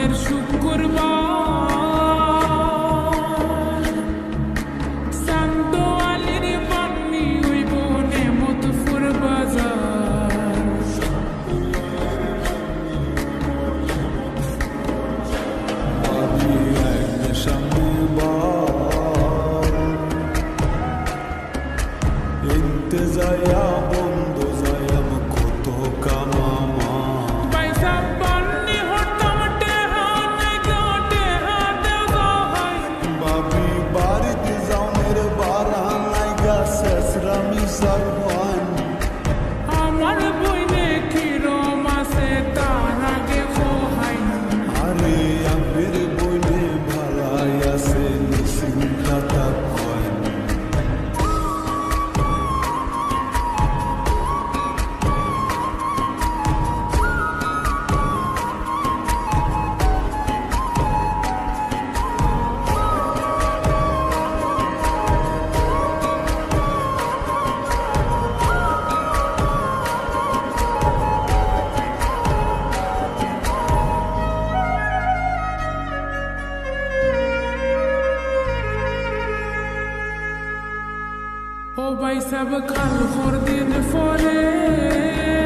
জীবনের সুখ Yeah, শান্ত বাড়িতে যাও মেরে বার নাই গাছ রামি সার وبيسبق الخردين فولي